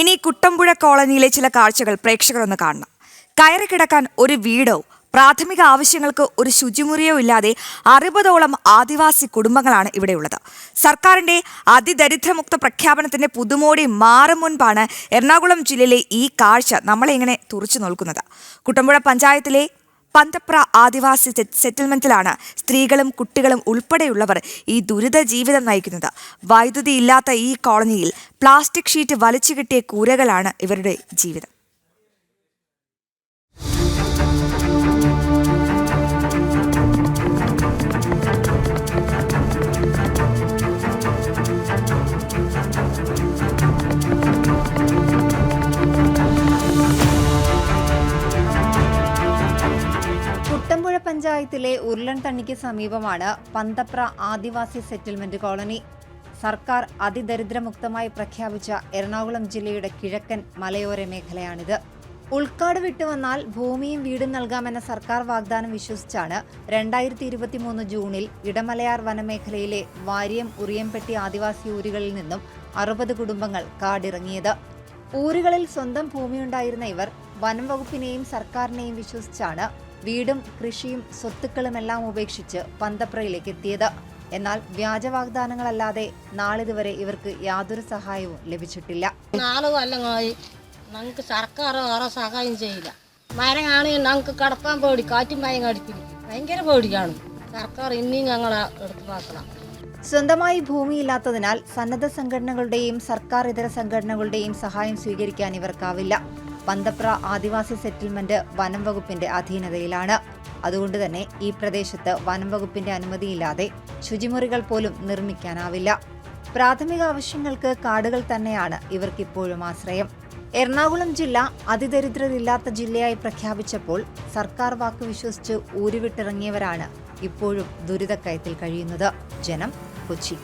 ഇനി കുട്ടമ്പുഴ കോളനിയിലെ ചില കാഴ്ചകൾ പ്രേക്ഷകർ ഒന്ന് കാണണം. കയറി കിടക്കാൻ ഒരു വീടോ പ്രാഥമിക ആവശ്യങ്ങൾക്ക് ഒരു ശുചിമുറിയോ ഇല്ലാതെ അറുപതോളം ആദിവാസി കുടുംബങ്ങളാണ് ഇവിടെയുള്ളത്. സർക്കാരിന്റെ അതിദരിദ്രമുക്ത പ്രഖ്യാപനത്തിന്റെ പുതുമോടി മാറും മുൻപാണ് എറണാകുളം ജില്ലയിലെ ഈ കാഴ്ച നമ്മളെ ഇങ്ങനെ തുറച്ചു നോക്കുന്നത് കുട്ടമ്പുഴ പഞ്ചായത്തിലെ പന്തപ്ര ആദിവാസി സെറ്റിൽമെന്റിലാണ് സ്ത്രീകളും കുട്ടികളും ഉൾപ്പെടെയുള്ളവർ ഈ ദുരിത ജീവിതം നയിക്കുന്നത്. വൈദ്യുതി ഇല്ലാത്ത ഈ കോളനിയിൽ പ്ലാസ്റ്റിക് ഷീറ്റ് വലിച്ചു കിട്ടിയ കൂരകളാണ് ഇവരുടെ ജീവിതം. പഞ്ചായത്തിലെ ഉരുളൻ തണ്ണിക്ക് സമീപമാണ് പന്തപ്ര ആദിവാസി സെറ്റിൽമെന്റ് കോളനി. സർക്കാർ അതിദരിദ്രമുക്തമായി പ്രഖ്യാപിച്ച എറണാകുളം ജില്ലയുടെ കിഴക്കൻ മലയോര മേഖലയാണിത്. ഉൾക്കാട് വിട്ടുവന്നാൽ ഭൂമിയും വീടും നൽകാമെന്ന സർക്കാർ വാഗ്ദാനം വിശ്വസിച്ചാണ് രണ്ടായിരത്തി ഇരുപത്തിമൂന്ന് ജൂണിൽ ഇടമലയാർ വനമേഖലയിലെ വാര്യം ഉറിയംപെട്ടി ആദിവാസി ഊരുകളിൽ നിന്നും അറുപത് കുടുംബങ്ങൾ കാടിറങ്ങിയത്. ഊരുകളിൽ സ്വന്തം ഭൂമിയുണ്ടായിരുന്ന ഇവർ വനം വകുപ്പിനെയും സർക്കാരിനെയും വിശ്വസിച്ചാണ് വീടും കൃഷിയും സ്വത്തുക്കളുമെല്ലാം ഉപേക്ഷിച്ച് പന്തപ്രയിലേക്ക് എത്തിയത്. എന്നാൽ വ്യാജ വാഗ്ദാനങ്ങളല്ലാതെ നാളിതുവരെ ഇവർക്ക് യാതൊരു സഹായവും ലഭിച്ചിട്ടില്ല. നാല് കൊല്ലങ്ങളായി ഞങ്ങൾക്ക് സർക്കാർ വേറെ സഹായം ചെയ്യില്ല. മരം കാണുകയും ഞങ്ങൾക്ക് കിടക്കാൻ പേടി കാറ്റും മയം കടിക്കില്ല ഭയങ്കര പേടിയാണ്. സർക്കാർ ഇനിയും ഞങ്ങളെ എടുത്തു നോക്കണം സ്വന്തമായി ഭൂമിയില്ലാത്തതിനാൽ സന്നദ്ധ സംഘടനകളുടെയും സർക്കാർ ഇതര സംഘടനകളുടെയും സഹായം സ്വീകരിക്കാൻ ഇവർക്കാവില്ല. പന്തപ്ര ആദിവാസി സെറ്റിൽമെന്റ് വനം വകുപ്പിന്റെ അധീനതയിലാണ്. അതുകൊണ്ട് തന്നെ ഈ പ്രദേശത്ത് വനം വകുപ്പിന്റെ അനുമതിയില്ലാതെ ശുചിമുറികൾ പോലും നിർമ്മിക്കാനാവില്ല. പ്രാഥമിക ആവശ്യങ്ങൾക്ക് കാടുകൾ തന്നെയാണ് ഇവർക്കിപ്പോഴും ആശ്രയം. എറണാകുളം ജില്ല അതിദരിദ്രരില്ലാത്ത ജില്ലയായി പ്രഖ്യാപിച്ചപ്പോൾ സർക്കാർ വാക്ക് വിശ്വസിച്ച് ഊരുവിട്ടിറങ്ങിയവരാണ് ഇപ്പോഴും ദുരിതക്കയത്തിൽ കഴിയുന്നത്. ജനം കൊച്ചി.